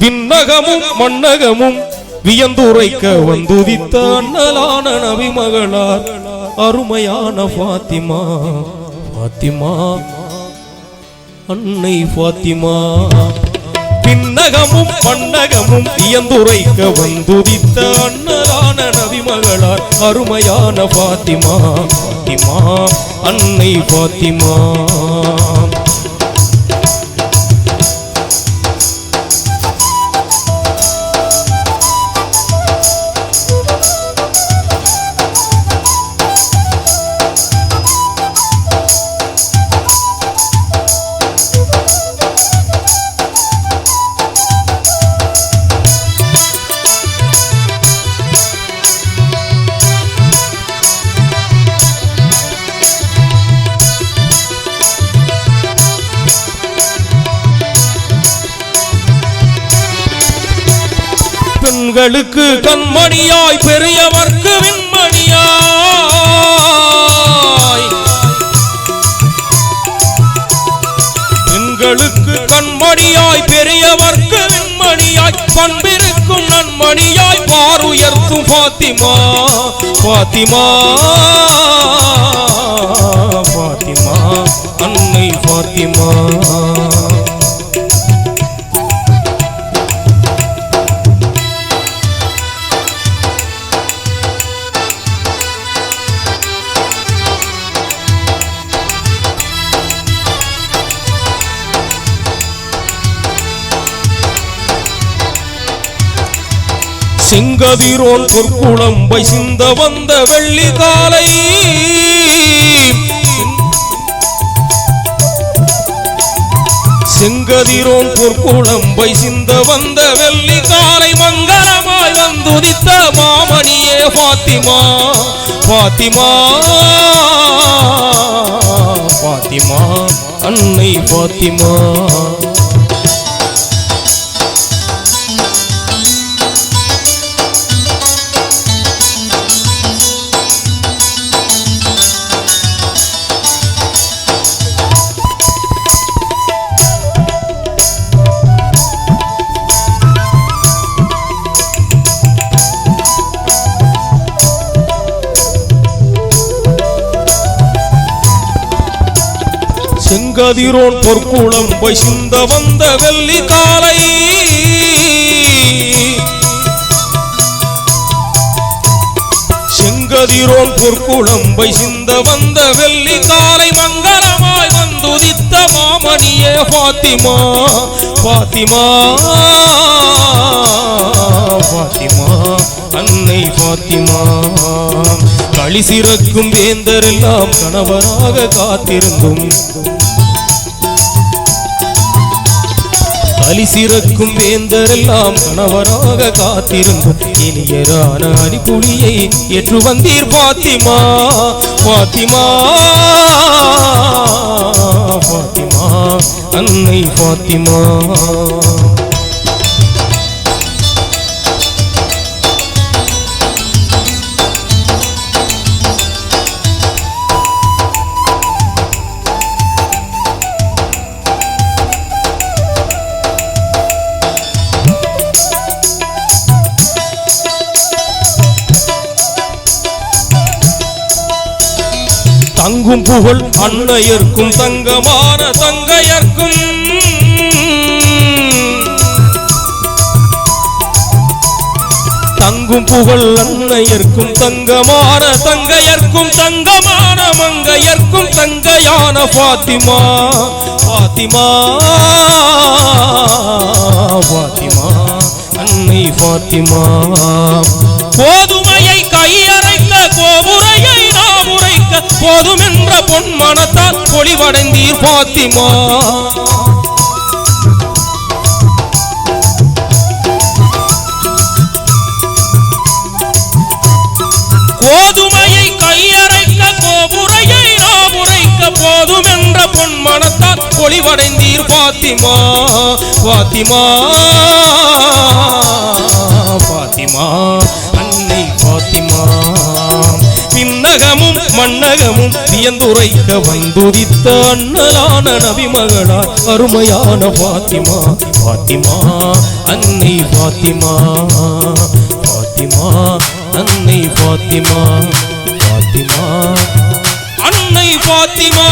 விண்ணகமும் மண்ணகமும் வியந்துரைக்க வந்துதித்த அண்ணலான நபி மகளார் அருமையான பாத்திமா பாத்திமா அன்னை பாத்திமா விண்ணகமும் பன்னகமும் வியந்துரைக்க வந்துதித்த அண்ணலான நபி மகளார் அருமையான பாத்திமா பாத்திமா அன்னை பாத்திமா கண்களுக்கு கண்மணியாய் பெரியவர்க்கு விண்மணியாய். பெண்களுக்கு கண்மணியாய் பெரியவர்க்கு விண்மணியாய் பண்பிருக்கும் நன்மணியாய் பாருயர்த்தும் பாத்திமா பாத்திமா பாத்திமா அன்னை பாத்திமா. செங்கதிரோன் பொற்குளம்பை சிந்த வந்த வெள்ளி காலை. செங்கதிரோன் பொற்குளம்பை சிந்த வந்த வெள்ளி காலை மங்களமாய் வந்துதித்த மாமணியே பாத்திமா பாத்திமா பாத்திமா அன்னை பாத்திமா. செங்கதிரோன் பொற்குளம்பை சிந்த வந்த வெள்ளி காலை. செங்கதிரோன் பொற்குளம்பை சிந்த வந்த வெள்ளி காலை மங்களமாய் வந்துதித்த மாமணியே பாத்திமா பாத்திமா பாத்திமா அன்னை பாத்திமா. களி சிறக்கும் வேந்தரெல்லாம் கணவராக காத்திருந்தும் அலி சிறக்கும் வேந்தரெல்லாம் கணவராக காத்திருந்த இனியரான அலிப்புலியை ஏற்று வந்தீர் பாத்திமா பாத்திமா பாத்திமா அன்னை பாத்திமா. தங்கும் புகழ் அன்னையர்க்கும் தங்கமான தங்கையர்க்கும். தங்கும் புகழ் அன்னையர்க்கும் தங்கமான தங்கையர்க்கும் தங்கமான மங்கையர்க்கும் தங்கையான பாத்திமா பாத்திமா பாத்திமா அன்னை பாத்திமா போதுமையை போதும் என்ற பொன் மனத்தால் பொலிவடைந்தீர் பாத்திமா. கோதுமையை கையறைக்க கோபுரையை ஆவுரைக்க போதும் என்ற பொன் மனத்தால் பொலிவடைந்தீர் பாத்திமா. பாத்திமா பாத்திமா அன்னை பாத்திமா. பின்னகமும் மன்னகமும் வியந்துரைக்க வந்துதித்த அண்ணலான நபி மகளா அருமையான பாத்திமா பாத்திமா அன்னை பாத்திமா பாத்திமா அன்னை பாத்திமா பாத்திமா அன்னை பாத்திமா